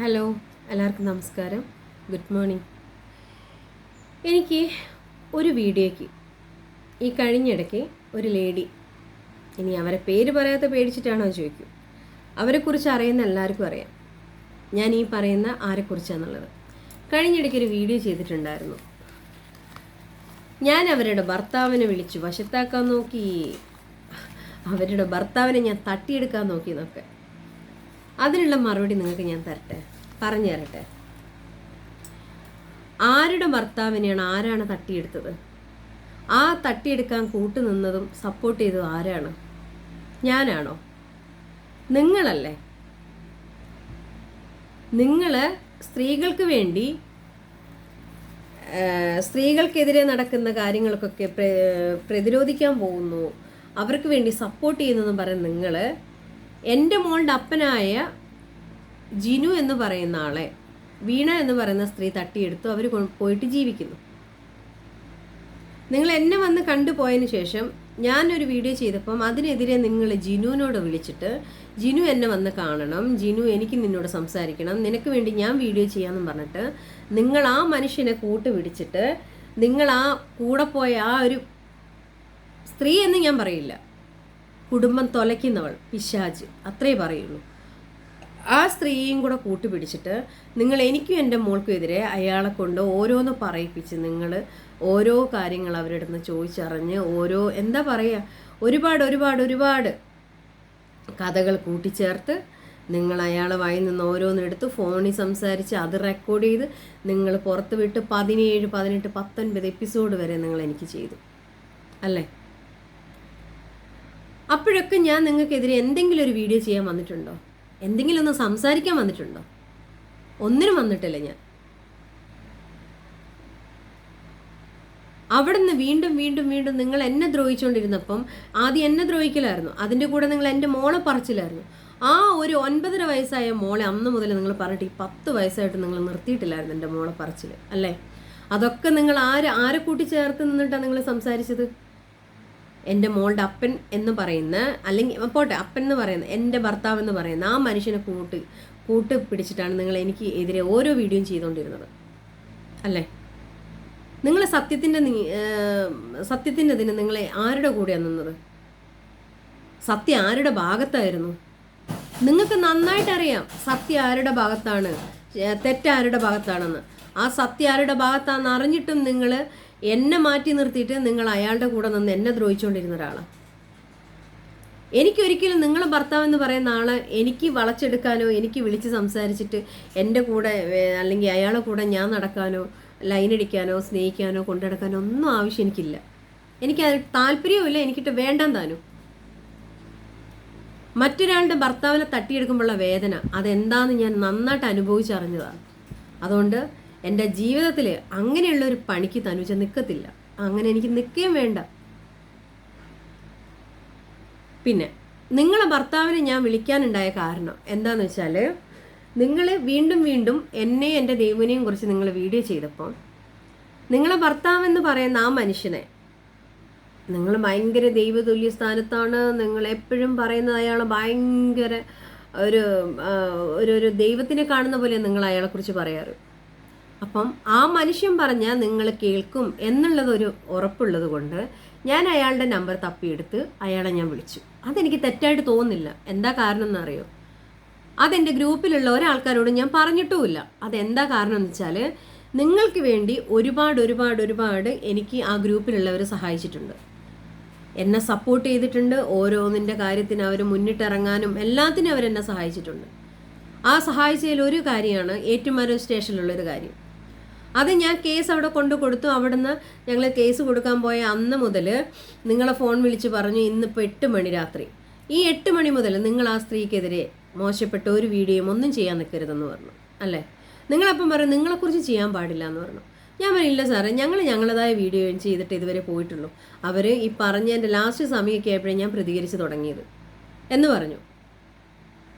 Hello എല്ലാവർക്കും നമസ്കാരം. Good morning. എനിക്ക് ഒരു വീഡിയോയ്ക്ക് ഈ കഴിഞ്ഞിടയ്ക്ക് ഒരു ലേഡി ഇനി അവരെ പേര് പറയാത്ത പേടിച്ചിട്ടാണോ ചോദിക്കും. അവരെക്കുറിച്ച് അറിയുന്ന എല്ലാവർക്കും അറിയാം. ഞാൻ ഈ പറയുന്ന ആരെക്കുറിച്ചാണെന്നുള്ളത് കഴിഞ്ഞിടയ്ക്ക് ഒരു വീഡിയോ ചെയ്തിട്ടുണ്ടായിരുന്നു. ഞാൻ അവരുടെ ഭർത്താവിനെ വിളിച്ചു വശത്താക്കാൻ നോക്കി അവരുടെ ഭർത്താവിനെ ഞാൻ തട്ടിയെടുക്കാൻ നോക്കി എന്നൊക്കെ അതിനുള്ള മറുപടി നിങ്ങൾക്ക് ഞാൻ തരട്ടെ? പറഞ്ഞു തരട്ടെ? ആരുടെ ഭർത്താവിനെയാണ് ആരാണ് തട്ടിയെടുത്തത്? ആ തട്ടിയെടുക്കാൻ കൂട്ടുനിന്നതും സപ്പോർട്ട് ചെയ്തതും ആരാണ്? ഞാനാണോ? നിങ്ങളല്ലേ? നിങ്ങൾ സ്ത്രീകൾക്ക് വേണ്ടി സ്ത്രീകൾക്കെതിരെ നടക്കുന്ന കാര്യങ്ങൾക്കൊക്കെ പ്ര- പ്രതിരോധിക്കാൻ പോകുന്നു. അവർക്ക് വേണ്ടി സപ്പോർട്ട് ചെയ്യുന്നതെന്ന് പറയുന്ന നിങ്ങൾ എന്റെ മോളുടെ അപ്പനായ ജിനു എന്ന് പറയുന്ന ആളെ വീണ എന്ന് പറയുന്ന സ്ത്രീ തട്ടിയെടുത്തു. അവർ പോയിട്ട് ജീവിക്കുന്നു. നിങ്ങൾ എന്നെ വന്ന് കണ്ടുപോയതിന് ശേഷം ഞാനൊരു വീഡിയോ ചെയ്തപ്പം അതിനെതിരെ നിങ്ങൾ ജിനുവിനോട് വിളിച്ചിട്ട് ജിനു എന്നെ വന്ന് കാണണം ജിനു എനിക്ക് നിന്നോട് സംസാരിക്കണം നിനക്ക് വേണ്ടി ഞാൻ വീഡിയോ ചെയ്യാമെന്ന് പറഞ്ഞിട്ട് നിങ്ങൾ ആ മനുഷ്യനെ കൂട്ട് പിടിച്ചിട്ട് നിങ്ങൾ ആ കൂടെ പോയ ആ ഒരു സ്ത്രീ എന്ന് ഞാൻ പറയില്ല. കുടുംബം തൊലയ്ക്കുന്നവൾ പിശാജ്. അത്രേ പറയുള്ളൂ. ആ സ്ത്രീയും കൂടെ കൂട്ടുപിടിച്ചിട്ട് നിങ്ങൾ എനിക്കും എന്റെ മോൾക്കും എതിരെ അയാളെ കൊണ്ട് ഓരോന്ന് പറയിപ്പിച്ച് നിങ്ങൾ ഓരോ കാര്യങ്ങൾ അവരുടെ നിന്ന് ചോദിച്ചറിഞ്ഞ് ഓരോ എന്താ പറയുക ഒരുപാട് ഒരുപാട് ഒരുപാട് കഥകൾ കൂട്ടിച്ചേർത്ത് നിങ്ങൾ അയാളെ വായിൽ നിന്ന് ഓരോന്നെടുത്ത് ഫോണിൽ സംസാരിച്ച് അത് റെക്കോർഡ് ചെയ്ത് നിങ്ങൾ പുറത്ത് വിട്ട് പതിനേഴ് പതിനെട്ട് പത്തൊൻപത് എപ്പിസോഡ് വരെ നിങ്ങൾ എനിക്ക് ചെയ്തു. അല്ലേ? അപ്പോഴൊക്കെ ഞാൻ നിങ്ങൾക്കെതിരെ എന്തെങ്കിലും ഒരു വീഡിയോ ചെയ്യാൻ വന്നിട്ടുണ്ടോ? എന്തെങ്കിലും ഒന്ന് സംസാരിക്കാൻ വന്നിട്ടുണ്ടോ? ഒന്നിനും വന്നിട്ടില്ല ഞാൻ. അവിടെ നിന്ന് വീണ്ടും വീണ്ടും വീണ്ടും നിങ്ങൾ എന്നെ ദ്രോഹിച്ചുകൊണ്ടിരുന്നപ്പം ആദ്യം എന്നെ ദ്രോഹിക്കലായിരുന്നു. അതിന്റെ കൂടെ നിങ്ങൾ എന്റെ മോളെ പറിച്ചില്ലായിരുന്നു ആ ഒരു ഒൻപതര വയസ്സായ മോളെ അന്ന് മുതൽ നിങ്ങൾ പറഞ്ഞിട്ട് ഈ പത്ത് വയസ്സായിട്ട് നിങ്ങൾ നിർത്തിയിട്ടില്ലായിരുന്നു എന്റെ മോളെ പറച്ചിൽ അല്ലേ? അതൊക്കെ നിങ്ങൾ ആര് ആരെ കൂട്ടി ചേർത്ത് നിന്നിട്ടാണ് നിങ്ങൾ സംസാരിച്ചത്? എന്റെ മോളുടെ അപ്പൻ എന്ന് പറയുന്ന അല്ലെങ്കിൽ പോട്ടെ അപ്പൻ എന്ന് പറയുന്ന എന്റെ ഭർത്താവ് എന്ന് പറയുന്ന ആ മനുഷ്യനെ കൂട്ട് കൂട്ട് പിടിച്ചിട്ടാണ് നിങ്ങൾ എനിക്ക് എതിരെ ഓരോ വീഡിയോയും ചെയ്തുകൊണ്ടിരുന്നത്. അല്ലേ? നിങ്ങൾ സത്യത്തിന്റെ സത്യത്തിന്റെ ഇതിന് നിങ്ങളെ ആരുടെ കൂടെയാണ് നിന്നത്? സത്യം ആരുടെ ഭാഗത്തായിരുന്നു? നിങ്ങൾക്ക് നന്നായിട്ട് അറിയാം സത്യം ആരുടെ ഭാഗത്താണ് തെറ്റാരുടെ ഭാഗത്താണെന്ന്. ആ സത്യം ആരുടെ ഭാഗത്താണെന്ന് അറിഞ്ഞിട്ടും നിങ്ങൾ എന്നെ മാറ്റി നിർത്തിയിട്ട് നിങ്ങൾ അയാളുടെ കൂടെ നിന്ന് എന്നെ ദ്രോഹിച്ചുകൊണ്ടിരുന്ന ഒരാളാണ് എനിക്കൊരിക്കലും നിങ്ങളെ ഭർത്താവ് എന്ന് പറയുന്ന ആളെ എനിക്ക് വളച്ചെടുക്കാനോ എനിക്ക് വിളിച്ച് സംസാരിച്ചിട്ട് എന്റെ കൂടെ അല്ലെങ്കിൽ അയാളെ കൂടെ ഞാൻ നടക്കാനോ ലൈനടിക്കാനോ സ്നേഹിക്കാനോ കൊണ്ടുനടക്കാനോ ഒന്നും ആവശ്യം എനിക്കില്ല. എനിക്ക് താല്പര്യവുമില്ല എനിക്കിട്ട് വേണ്ടാൻ താനും. മറ്റൊരാളുടെ ഭർത്താവിനെ തട്ടിയെടുക്കുമ്പോഴുള്ള വേദന അതെന്താന്ന് ഞാൻ നന്നായിട്ട് അനുഭവിച്ചറിഞ്ഞതാണ്. അതുകൊണ്ട് എന്റെ ജീവിതത്തിൽ അങ്ങനെയുള്ള ഒരു പണിക്ക് തനുജ നിൽക്കത്തില്ല അങ്ങനെ എനിക്ക് നിൽക്കുകയും വേണ്ട. പിന്നെ നിങ്ങളെ ഭർത്താവിനെ ഞാൻ വിളിക്കാനുണ്ടായ കാരണം എന്താന്ന് വെച്ചാൽ നിങ്ങൾ വീണ്ടും വീണ്ടും എന്നെ എന്റെ ദൈവനെയും കുറിച്ച് നിങ്ങൾ വീഡിയോ ചെയ്തപ്പോൾ നിങ്ങളെ ഭർത്താവെന്ന് പറയുന്ന ആ മനുഷ്യനെ നിങ്ങൾ ഭയങ്കര ദൈവതുല്യ സ്ഥാനത്താണ് നിങ്ങൾ എപ്പോഴും പറയുന്നത് അയാൾ ഭയങ്കര ഒരു ഒരു ദൈവത്തിനെ കാണുന്ന പോലെ നിങ്ങൾ അയാളെക്കുറിച്ച് പറയാറ്. അപ്പം ആ മനുഷ്യൻ പറഞ്ഞാൽ നിങ്ങൾ കേൾക്കും എന്നുള്ളതൊരു ഉറപ്പുള്ളത് കൊണ്ട് ഞാൻ അയാളുടെ നമ്പർ തപ്പിയെടുത്ത് അയാളെ ഞാൻ വിളിച്ചു. അതെനിക്ക് തെറ്റായിട്ട് തോന്നുന്നില്ല. എന്താ കാരണം എന്നറിയോ? അതെന്റെ ഗ്രൂപ്പിലുള്ള ഒരാൾക്കാരോട് ഞാൻ പറഞ്ഞിട്ടുമില്ല. അതെന്താ കാരണം എന്ന് വെച്ചാൽ നിങ്ങൾക്ക് വേണ്ടി ഒരുപാട് ഒരുപാട് ഒരുപാട് എനിക്ക് ആ ഗ്രൂപ്പിലുള്ളവർ സഹായിച്ചിട്ടുണ്ട്. എന്നെ സപ്പോർട്ട് ചെയ്തിട്ടുണ്ട്. ഓരോന്നിന്റെ കാര്യത്തിന് അവർ മുന്നിട്ടിറങ്ങാനും എല്ലാത്തിനും അവരെന്നെ സഹായിച്ചിട്ടുണ്ട്. ആ സഹായിച്ചതിൽ ഒരു കാര്യമാണ് ഏറ്റുമാനൂർ സ്റ്റേഷനിലുള്ളൊരു കാര്യം. അത് ഞാൻ കേസ് അവിടെ കൊണ്ട് കൊടുത്തു. അവിടുന്ന് ഞങ്ങൾ കേസ് കൊടുക്കാൻ പോയ അന്ന് മുതൽ നിങ്ങളെ ഫോൺ വിളിച്ച് പറഞ്ഞു ഇന്നിപ്പോൾ എട്ട് മണി രാത്രി. ഈ എട്ട് മണി മുതൽ നിങ്ങൾ ആ സ്ത്രീക്കെതിരെ മോശപ്പെട്ട ഒരു വീഡിയോയും ഒന്നും ചെയ്യാൻ നിൽക്കരുതെന്ന് പറഞ്ഞു. അല്ലേ? നിങ്ങളപ്പം പറയും നിങ്ങളെക്കുറിച്ച് ചെയ്യാൻ പാടില്ല എന്ന് പറഞ്ഞു. ഞാൻ പറയില്ല സാറേ ഞങ്ങൾ ഞങ്ങളുടേതായ വീഡിയോ ചെയ്തിട്ട് ഇതുവരെ പോയിട്ടുള്ളൂ. അവർ ഈ പറഞ്ഞ എന്റെ ലാസ്റ്റ് സമയമൊക്കെ ആയപ്പോഴേ ഞാൻ പ്രതികരിച്ച് തുടങ്ങിയത് എന്ന് പറഞ്ഞു.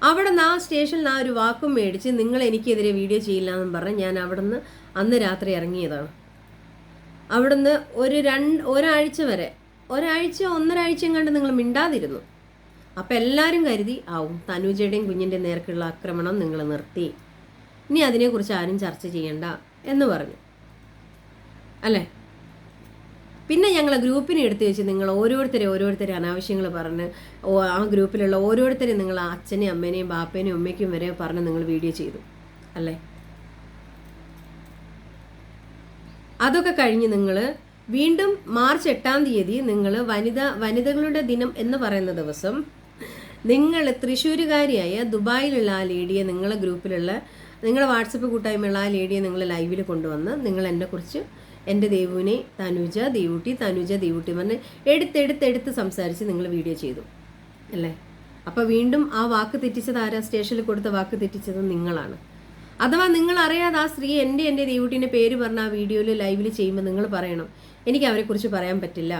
അവിടെ നിന്ന് ആ സ്റ്റേഷനിൽ ആ ഒരു വാക്കും മേടിച്ച് നിങ്ങൾ എനിക്കെതിരെ വീഡിയോ ചെയ്യില്ല എന്നും പറഞ്ഞ് ഞാൻ അവിടെ നിന്ന് അന്ന് രാത്രി ഇറങ്ങിയതാണ്. അവിടുന്ന് ഒരു രണ്ട് ഒരാഴ്ച വരെ ഒരാഴ്ച ഒന്നരാഴ്ച കണ്ട് നിങ്ങൾ മിണ്ടാതിരുന്നു. അപ്പം എല്ലാവരും കരുതി ആവും തനുജയുടെയും കുഞ്ഞിന്റെ നേർക്കുള്ള ആക്രമണം നിങ്ങൾ നിർത്തി. ഇനി അതിനെക്കുറിച്ച് ആരും ചർച്ച ചെയ്യണ്ട എന്ന് പറഞ്ഞു. അല്ലേ? പിന്നെ ഞങ്ങൾ ഗ്രൂപ്പിനെ എടുത്തു വെച്ച് നിങ്ങൾ ഓരോരുത്തരെ ഓരോരുത്തരെ അനാവശ്യങ്ങൾ പറഞ്ഞ് ആ ഗ്രൂപ്പിലുള്ള ഓരോരുത്തരെ നിങ്ങൾ അച്ഛനെയും അമ്മേനെയും ബാപ്പേനെയും ഉമ്മയ്ക്കും വരെ പറഞ്ഞ് നിങ്ങൾ വീഡിയോ ചെയ്തു. അല്ലേ? അതൊക്കെ കഴിഞ്ഞ് നിങ്ങൾ വീണ്ടും മാർച്ച് എട്ടാം തീയതി നിങ്ങൾ വനിത വനിതകളുടെ ദിനം എന്ന് പറയുന്ന ദിവസം നിങ്ങൾ തൃശ്ശൂരുകാരിയായ ദുബായിലുള്ള ആ ലേഡിയെ നിങ്ങളെ ഗ്രൂപ്പിലുള്ള നിങ്ങളുടെ വാട്സപ്പ് കൂട്ടായ്മയുള്ള ആ ലേഡിയെ നിങ്ങൾ ലൈവിൽ കൊണ്ടുവന്ന് നിങ്ങൾ എന്നെക്കുറിച്ച് എന്റെ ദേവുവിനെ തനുജ ദേവൂട്ടി തനുജ ദേവൂട്ടി പറഞ്ഞ് എടുത്തെടുത്തെടുത്ത് സംസാരിച്ച് നിങ്ങൾ വീഡിയോ ചെയ്തു. അല്ലേ? അപ്പോൾ വീണ്ടും ആ വാക്ക് തെറ്റിച്ചത് ആരാ? സ്റ്റേഷനിൽ കൊടുത്ത വാക്ക് തെറ്റിച്ചത് നിങ്ങളാണ്. അഥവാ നിങ്ങൾ അറിയാതെ ആ സ്ത്രീ എന്റെ എന്റെ ദേവൂട്ടിന്റെ പേര് പറഞ്ഞ ആ വീഡിയോയിൽ ലൈവിൽ ചെയ്യുമ്പോൾ നിങ്ങൾ പറയണം. എനിക്ക് അവരെക്കുറിച്ച് പറയാൻ പറ്റില്ല.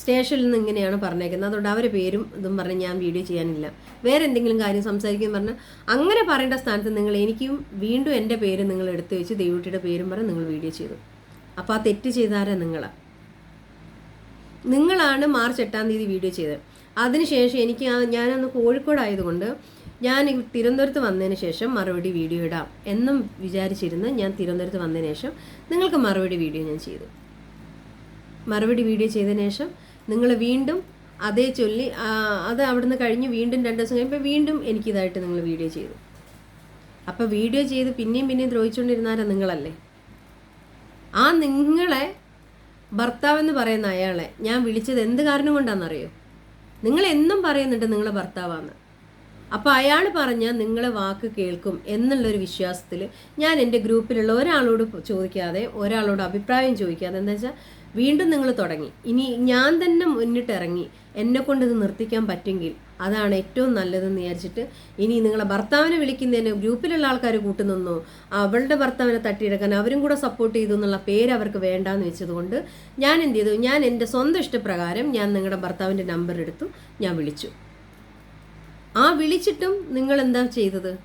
സ്റ്റേഷനിൽ നിന്ന് ഇങ്ങനെയാണ് പറഞ്ഞേക്കുന്നത്. അതുകൊണ്ട് അവരെ പേരും ഇതും പറഞ്ഞ് ഞാൻ വീഡിയോ ചെയ്യാനില്ല. വേറെ എന്തെങ്കിലും കാര്യം സംസാരിക്കും പറഞ്ഞാൽ അങ്ങനെ പറയേണ്ട സ്ഥാനത്ത് നിങ്ങൾ എനിക്കും വീണ്ടും എന്റെ പേര് നിങ്ങൾ എടുത്തു വെച്ച് ദേവൂട്ടിയുടെ പേരും പറഞ്ഞ് നിങ്ങൾ വീഡിയോ ചെയ്തു. അപ്പോൾ ആ തെറ്റ് ചെയ്താരാ നിങ്ങളാണ് നിങ്ങളാണ് മാർച്ച് എട്ടാം തീയതി വീഡിയോ ചെയ്തത്. അതിനുശേഷം എനിക്ക് ഞാനന്ന് കോഴിക്കോടായതുകൊണ്ട് ഞാൻ തിരുവനന്തപുരത്ത് വന്നതിന് ശേഷം മറുപടി വീഡിയോ ഇടാം എന്നും വിചാരിച്ചിരുന്ന് ഞാൻ തിരുവനന്തപുരത്ത് വന്നതിന് ശേഷം നിങ്ങൾക്ക് മറുപടി വീഡിയോ ഞാൻ ചെയ്തു. മറുപടി വീഡിയോ ചെയ്തതിന് ശേഷം നിങ്ങൾ വീണ്ടും അതേ ചൊല്ലി അത് അവിടുന്ന് കഴിഞ്ഞ് വീണ്ടും രണ്ട് ദിവസം കഴിയുമ്പോൾ വീണ്ടും എനിക്കിതായിട്ട് നിങ്ങൾ വീഡിയോ ചെയ്തു. അപ്പോൾ വീഡിയോ ചെയ്ത് പിന്നെയും പിന്നെയും ദ്രോഹിച്ചുകൊണ്ടിരുന്നാരാ നിങ്ങളല്ലേ? ആ നിങ്ങളെ ഭർത്താവെന്ന് പറയുന്ന അയാളെ ഞാൻ വിളിച്ചത് എന്ത് കാരണം കൊണ്ടാണെന്നറിയോ? നിങ്ങൾ എന്നും പറയുന്നുണ്ട് നിങ്ങളെ ഭർത്താവാന്ന്. അപ്പോൾ അയാൾ പറഞ്ഞാൽ നിങ്ങളെ വാക്ക് കേൾക്കും എന്നുള്ളൊരു വിശ്വാസത്തിൽ ഞാൻ എന്റെ ഗ്രൂപ്പിലുള്ള ഒരാളോട് ചോദിക്കാതെ ഒരാളോട് അഭിപ്രായം ചോദിക്കാതെ എന്താ വെച്ചാൽ വീണ്ടും നിങ്ങൾ തുടങ്ങി. ഇനി ഞാൻ തന്നെ മുന്നിട്ടിറങ്ങി എന്നെ കൊണ്ട് ഇത് നിർത്തിക്കാൻ പറ്റുമെങ്കിൽ അതാണ് ഏറ്റവും നല്ലതെന്ന് വിചാരിച്ചിട്ട് ഇനി നിങ്ങളെ ഭർത്താവിനെ വിളിക്കുന്നതിന് ഗ്രൂപ്പിലുള്ള ആൾക്കാർ കൂട്ടുനിന്നോ അവളുടെ ഭർത്താവിനെ തട്ടിയെടുക്കാൻ അവരും കൂടെ സപ്പോർട്ട് ചെയ്തു എന്നുള്ള പേര് അവർക്ക് വേണ്ടാന്ന് വെച്ചതുകൊണ്ട് ഞാൻ എന്ത് ചെയ്തു? ഞാൻ എന്റെ സ്വന്തം ഇഷ്ടപ്രകാരം ഞാൻ നിങ്ങളുടെ ഭർത്താവിന്റെ നമ്പർ എടുത്തു ഞാൻ വിളിച്ചു. ആ വിളിച്ചിട്ടും നിങ്ങൾ എന്താ ചെയ്തത്?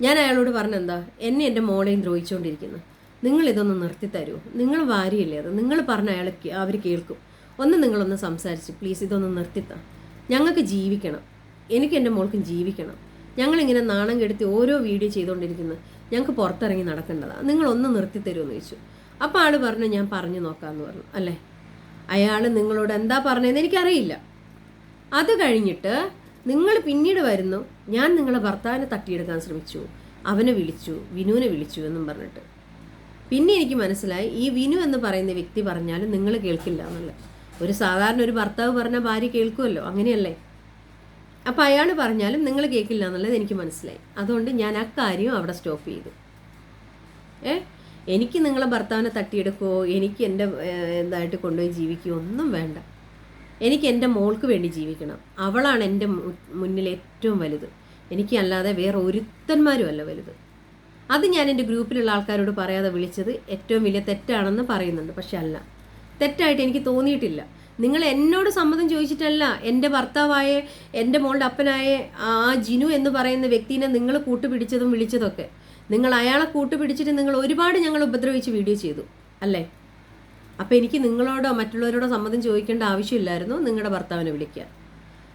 ഞാൻ അയാളോട് പറഞ്ഞെന്താ? എന്നെ എന്റെ മോളെയും ദ്രോഹിച്ചുകൊണ്ടിരിക്കുന്നു നിങ്ങൾ ഇതൊന്ന് നിർത്തി തരുമോ നിങ്ങൾ വാരിയല്ലേ അത്? നിങ്ങൾ പറഞ്ഞ അയാൾ അവർ കേൾക്കും. ഒന്ന് നിങ്ങളൊന്ന് സംസാരിച്ച് പ്ലീസ് ഇതൊന്ന് നിർത്തിത്താ ഞങ്ങൾക്ക് ജീവിക്കണം. എനിക്ക് എന്റെ മോൾക്കും ജീവിക്കണം. ഞങ്ങളിങ്ങനെ നാണം കെടുത്തി ഓരോ വീഡിയോ ചെയ്തുകൊണ്ടിരിക്കുന്നു ഞങ്ങൾക്ക് പുറത്തിറങ്ങി നടക്കേണ്ടതാണ് നിങ്ങളൊന്ന് നിർത്തി തരുമെന്ന് ചോദിച്ചു. അപ്പോൾ ആൾ പറഞ്ഞു ഞാൻ പറഞ്ഞു നോക്കാമെന്ന് പറഞ്ഞു. അല്ലേ? അയാൾ നിങ്ങളോട് എന്താ പറഞ്ഞതെന്ന് എനിക്കറിയില്ല. അത് കഴിഞ്ഞിട്ട് നിങ്ങൾ പിന്നീട് വരുന്നു ഞാൻ നിങ്ങളെ ഭർത്താവിനെ തട്ടിയെടുക്കാൻ ശ്രമിച്ചു അവനെ വിളിച്ചു വിനുവിനെ വിളിച്ചു എന്നും പറഞ്ഞിട്ട്. പിന്നെ എനിക്ക് മനസ്സിലായി ഈ വിനു എന്ന് പറയുന്ന വ്യക്തി പറഞ്ഞാലും നിങ്ങൾ കേൾക്കില്ല എന്നുള്ളത് ഒരു സാധാരണ ഒരു ഭർത്താവ് പറഞ്ഞ ഭാര്യ കേൾക്കുമല്ലോ അങ്ങനെയല്ലേ? അപ്പോൾ അയാൾ പറഞ്ഞാലും നിങ്ങൾ കേൾക്കില്ല എന്നുള്ളത് എനിക്ക് മനസ്സിലായി. അതുകൊണ്ട് ഞാൻ ആ കാര്യം അവിടെ സ്റ്റോപ്പ് ചെയ്തു. ഏ? എനിക്ക് നിങ്ങളെ ഭർത്താവിനെ തട്ടിയെടുക്കുകയോ എനിക്ക് എന്റെ എന്തായിട്ട് കൊണ്ടുപോയി ജീവിക്കുകയോ ഒന്നും വേണ്ട. എനിക്ക് എന്റെ മോൾക്ക് വേണ്ടി ജീവിക്കണം. അവളാണ് എന്റെ മുന്നിൽ ഏറ്റവും വലുത്. എനിക്കല്ലാതെ വേറെ ഒരുത്തന്മാരും അല്ല വലുത്. അത് ഞാൻ എന്റെ ഗ്രൂപ്പിലുള്ള ആൾക്കാരോട് പറയാതെ വിളിച്ചത് ഏറ്റവും വലിയ തെറ്റാണെന്ന് പറയുന്നുണ്ട്. പക്ഷെ അല്ല. തെറ്റായിട്ട് എനിക്ക് തോന്നിയിട്ടില്ല. നിങ്ങൾ എന്നോട് സമ്മതം ചോദിച്ചിട്ടല്ല എന്റെ ഭർത്താവായ എന്റെ മോളുടെ അപ്പനായ ആ ജിനു എന്ന് പറയുന്ന വ്യക്തിനെ നിങ്ങൾ കൂട്ടുപിടിച്ചതും വിളിച്ചതൊക്കെ. നിങ്ങൾ അയാളെ കൂട്ടുപിടിച്ചിട്ട് നിങ്ങൾ ഒരുപാട് ഞങ്ങൾ ഉപദ്രവിച്ച് വീഡിയോ ചെയ്തു. അല്ലേ? അപ്പോൾ എനിക്ക് നിങ്ങളോടോ മറ്റുള്ളവരോടോ സമ്മതം ചോദിക്കേണ്ട ആവശ്യമില്ലായിരുന്നു. നിങ്ങളുടെ ഭർത്താവിനെ വിളിക്കാൻ.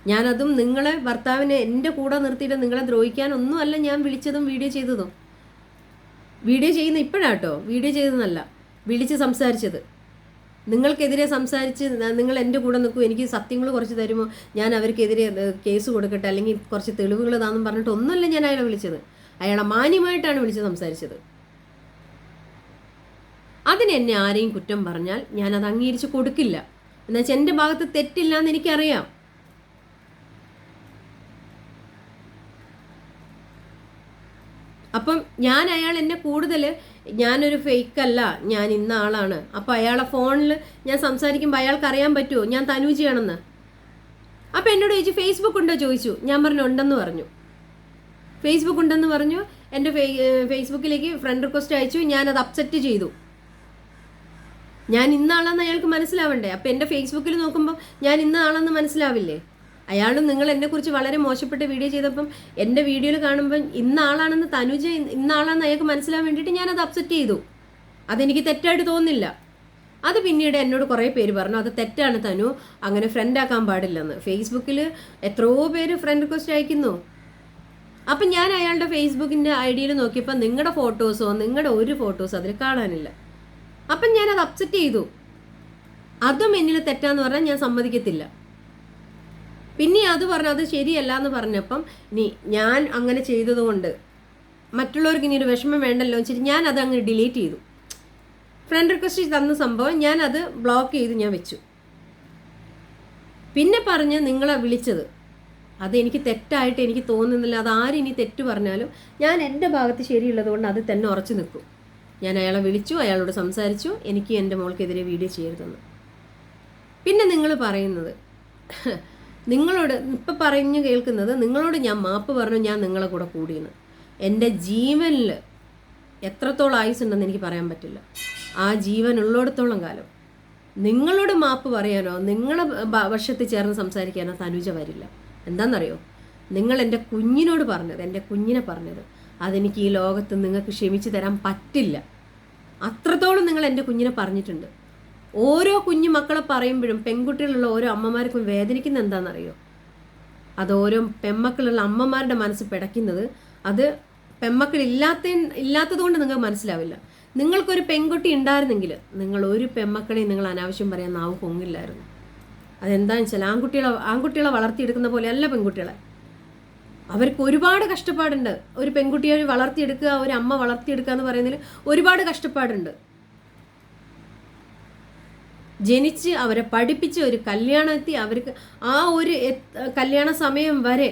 ഞാനതും നിങ്ങളെ ഭർത്താവിനെ എന്റെ കൂടെ നിർത്തിയിട്ട് നിങ്ങളെ ദ്രോഹിക്കാനൊന്നുമല്ല ഞാൻ വിളിച്ചതും വീഡിയോ ചെയ്തതും. വീഡിയോ ചെയ്യുന്ന ഇപ്പോഴാട്ടോ വീഡിയോ ചെയ്തതെന്നല്ല വിളിച്ച് സംസാരിച്ചത്. നിങ്ങൾക്കെതിരെ സംസാരിച്ച് നിങ്ങൾ എന്റെ കൂടെ നിൽക്കും. എനിക്ക് സത്യങ്ങൾ കുറച്ച് തരുമോ? ഞാൻ അവർക്കെതിരെ കേസ് കൊടുക്കട്ടെ അല്ലെങ്കിൽ കുറച്ച് തെളിവുകൾ താന്നും പറഞ്ഞിട്ട് ഒന്നുമല്ല ഞാൻ അയാളെ വിളിച്ചത്. അയാളെ മാന്യമായിട്ടാണ് വിളിച്ച് സംസാരിച്ചത്. അതിന് എന്നെ ആരെയും കുറ്റം പറഞ്ഞാൽ ഞാൻ അത് അംഗീകരിച്ച് കൊടുക്കില്ല. എന്നുവെച്ചാൽ എന്റെ ഭാഗത്ത് തെറ്റില്ല എന്ന് എനിക്കറിയാം. അപ്പം ഞാൻ അയാൾ എന്നെ കൂടുതൽ ഞാനൊരു ഫേക്കല്ല ഞാൻ ഇന്ന ആളാണ്. അപ്പം അയാളെ ഫോണിൽ ഞാൻ സംസാരിക്കുമ്പോൾ അയാൾക്ക് അറിയാൻ പറ്റുമോ ഞാൻ തനൂജിയാണെന്ന്. അപ്പം എന്നോട് ചോദിച്ചു ഫേസ്ബുക്ക് ഉണ്ടോ? ചോദിച്ചു. ഞാൻ പറഞ്ഞു ഉണ്ടെന്ന് പറഞ്ഞു. ഫേസ്ബുക്ക് ഉണ്ടെന്ന് പറഞ്ഞു. എന്റെ ഫേസ്ബുക്കിലേക്ക് ഫ്രണ്ട് റിക്വസ്റ്റ് അയച്ചു. ഞാനത് അപ്സെറ്റ് ചെയ്തു. ഞാൻ ഇന്ന ആളെന്ന് അയാൾക്ക് മനസ്സിലാവണ്ടേ? അപ്പം എന്റെ ഫേസ്ബുക്കിൽ നോക്കുമ്പോൾ ഞാൻ ഇന്ന ആളെന്ന് മനസ്സിലാവില്ലേ? അയാളും നിങ്ങൾ എന്നെക്കുറിച്ച് വളരെ മോശപ്പെട്ട വീഡിയോ ചെയ്തപ്പം എന്റെ വീഡിയോയിൽ കാണുമ്പോൾ ഇന്നാളാണെന്ന് തനുജ ഇന്ന അയാൾക്ക് മനസ്സിലാൻ വേണ്ടിയിട്ട് ഞാനത് അപ്സെറ്റ് ചെയ്തു. അതെനിക്ക് തെറ്റായിട്ട് തോന്നില്ല. അത് പിന്നീട് എന്നോട് കുറേ പേര് പറഞ്ഞു അത് തെറ്റാണ് തനു അങ്ങനെ ഫ്രണ്ട് ആക്കാൻ പാടില്ലെന്ന്. ഫേസ്ബുക്കിൽ എത്രയോ പേര് ഫ്രണ്ട് റിക്വസ്റ്റ് അയക്കുന്നു. അപ്പം ഞാൻ അയാളുടെ ഫേസ്ബുക്കിന്റെ ഐ ഡിയിൽ നോക്കിയപ്പോൾ നിങ്ങളുടെ ഫോട്ടോസോ നിങ്ങളുടെ ഒരു ഫോട്ടോസോ അതിൽ കാണാനില്ല. അപ്പം ഞാനത് അപ്സെറ്റ് ചെയ്തു. അതും എന്നിൽ തെറ്റാന്ന് പറഞ്ഞാൽ ഞാൻ സമ്മതിക്കത്തില്ല. പിന്നെ അത് പറഞ്ഞു അത് ശരിയല്ല എന്ന് പറഞ്ഞപ്പം ഇനി ഞാൻ അങ്ങനെ ചെയ്തതുകൊണ്ട് മറ്റുള്ളവർക്ക് ഇനി ഒരു വിഷമം വേണ്ടല്ലോ വെച്ചിട്ട് ഞാൻ അത് അങ്ങ് ഡിലീറ്റ് ചെയ്തു. ഫ്രണ്ട് റിക്വസ്റ്റ് തന്ന സംഭവം ഞാൻ അത് ബ്ലോക്ക് ചെയ്ത് ഞാൻ വെച്ചു. പിന്നെ പറഞ്ഞ് നിങ്ങളെ വിളിച്ചത്. അത് എനിക്ക് തെറ്റായിട്ട് എനിക്ക് തോന്നുന്നില്ല. അത് ആരും ഇനി തെറ്റ് പറഞ്ഞാലും ഞാൻ എന്റെ ഭാഗത്ത് ശരിയുള്ളത് കൊണ്ട് അത് തന്നെ ഉറച്ചു നിൽക്കും. ഞാൻ അയാളെ വിളിച്ചു അയാളോട് സംസാരിച്ചു എനിക്ക് എന്റെ മോൾക്കെതിരെ വീഡിയോ ചെയ്യരുതെന്ന്. പിന്നെ നിങ്ങൾ പറയുന്നത് നിങ്ങളോട് ഇപ്പം പറഞ്ഞു കേൾക്കുന്നത് നിങ്ങളോട് ഞാൻ മാപ്പ് പറഞ്ഞു ഞാൻ നിങ്ങളെ കൂടെ കൂടിയെന്ന്. എന്റെ ജീവനിൽ എത്രത്തോളം ആയുസുണ്ടെന്ന് എനിക്ക് പറയാൻ പറ്റില്ല. ആ ജീവൻ ഉള്ളിടത്തോളം കാലം. നിങ്ങളോട് മാപ്പ് പറയാനോ നിങ്ങളെ വർഷത്തിൽ ചേർന്ന് സംസാരിക്കാനോ തനുജ വരില്ല. എന്താണെന്നറിയോ നിങ്ങൾ എന്റെ കുഞ്ഞിനോട് പറഞ്ഞത് എന്റെ കുഞ്ഞിനെ പറഞ്ഞത്. അതെനിക്ക് ഈ ലോകത്ത് നിങ്ങൾക്ക് ക്ഷമിച്ചു തരാൻ പറ്റില്ല. അത്രത്തോളം നിങ്ങൾ എന്റെ കുഞ്ഞിനെ പറഞ്ഞിട്ടുണ്ട്. ഓരോ കുഞ്ഞു മക്കളെ പറയുമ്പോഴും പെൺകുട്ടികളുള്ള ഓരോ അമ്മമാർക്കും വേദനിക്കുന്ന എന്താണെന്നറിയോ? അത് ഓരോ പെമ്മക്കളുള്ള അമ്മമാരുടെ മനസ്സ് പിടയ്ക്കുന്നത് അത് പെമ്മക്കൾ ഇല്ലാത്ത ഇല്ലാത്തതുകൊണ്ട് നിങ്ങൾക്ക് മനസ്സിലാവില്ല. നിങ്ങൾക്കൊരു പെൺകുട്ടി ഉണ്ടായിരുന്നെങ്കിൽ നിങ്ങൾ ഒരു പെമ്മക്കളെയും നിങ്ങൾ അനാവശ്യം പറയാൻ നാവ് പൊങ്ങില്ലായിരുന്നു. അതെന്താണെന്ന് വെച്ചാൽ ആൺകുട്ടികളെ ആൺകുട്ടികളെ വളർത്തിയെടുക്കുന്ന പോലെയല്ല പെൺകുട്ടികളെ. അവർക്ക് ഒരുപാട് കഷ്ടപ്പാടുണ്ട്. ഒരു പെൺകുട്ടിയെ വളർത്തിയെടുക്കുക ഒരു അമ്മ വളർത്തിയെടുക്കുക എന്ന് പറയുന്നതിൽ ഒരുപാട് കഷ്ടപ്പാടുണ്ട്. ജനിച്ച് അവരെ പഠിപ്പിച്ച് ഒരു കല്യാണത്തി അവർക്ക് ആ ഒരു കല്യാണ സമയം വരെ